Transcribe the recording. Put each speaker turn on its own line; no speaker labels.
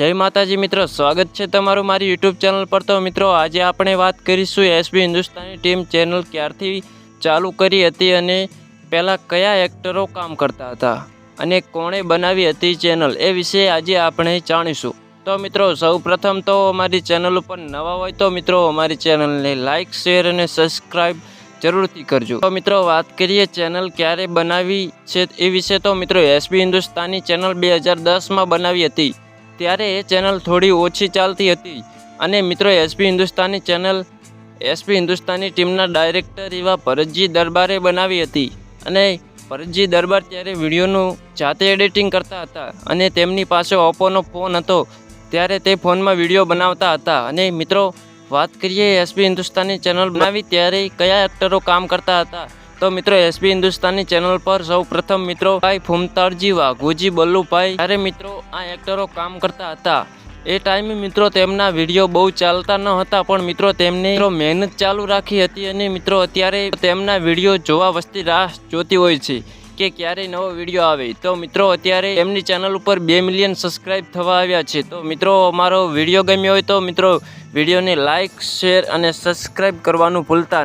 જય માતાજી મિત્રો, સ્વાગત છે તમારું મારી યુટ્યુબ ચેનલ પર. તો મિત્રો, આજે આપણે વાત કરીશું એસબી હિન્દુસ્તાની ટીમ ચેનલ ક્યારથી ચાલુ કરી હતી અને પહેલાં કયા એક્ટરો કામ કરતા હતા અને કોણે બનાવી હતી ચેનલ એ વિશે આજે આપણે જાણીશું. તો મિત્રો સૌ પ્રથમ તો અમારી ચેનલ ઉપર નવા હોય તો મિત્રો, અમારી ચેનલને લાઇક શેર અને સબસ્ક્રાઈબ જરૂરથી કરજો. તો મિત્રો, વાત કરીએ ચેનલ ક્યારે બનાવી છે એ વિશે. તો મિત્રો એસબી હિન્દુસ્તાની ચેનલ બે હજાર દસમાં બનાવી હતી. ત્યારે એ ચેનલ થોડી ઓછી ચાલતી હતી. અને મિત્રો SP Hindustani channel SP Hindustani ટીમના ડાયરેક્ટર એવા ભરતજી દરબારે બનાવી હતી. અને ભરતજી દરબાર ત્યારે વિડીયોનું જાતે એડિટિંગ કરતા હતા અને તેમની પાસે ઓપ્પોનો ફોન હતો, ત્યારે તે ફોનમાં વીડિયો બનાવતા હતા. અને મિત્રો, વાત કરીએ એસપી હિન્દુસ્તાની ચેનલ બનાવી, ત્યારે કયા એક્ટરો કામ કરતા હતા? તો મિત્રો એસપી હિન્દુસ્તાની ચેનલ પર સૌ પ્રથમ મિત્રો, ભાઈ ફૂમતાળજી વાઘુજી, બલ્લુભાઈ. ત્યારે મિત્રો, આ એક્ટરો કામ કરતા હતા. એ ટાઈમે મિત્રો, તેમના વીડિયો બહુ ચાલતા ન હતા, પણ મિત્રો, તેમની મહેનત ચાલુ રાખી હતી અને મિત્રો, અત્યારે તેમના વીડિયો જોવા વસ્તી રાહ જોતી હોય છે કે ક્યારે નવો વીડિયો આવે. તો મિત્રો, અત્યારે એમની ચેનલ ઉપર બે મિલિયન સબસ્ક્રાઇબ થવા આવ્યા છે. તો મિત્રો, અમારો વીડિયો ગમ્યો હોય તો મિત્રો વિડીયોને લાઇક શેર અને સબસ્ક્રાઇબ કરવાનું ભૂલતા નહીં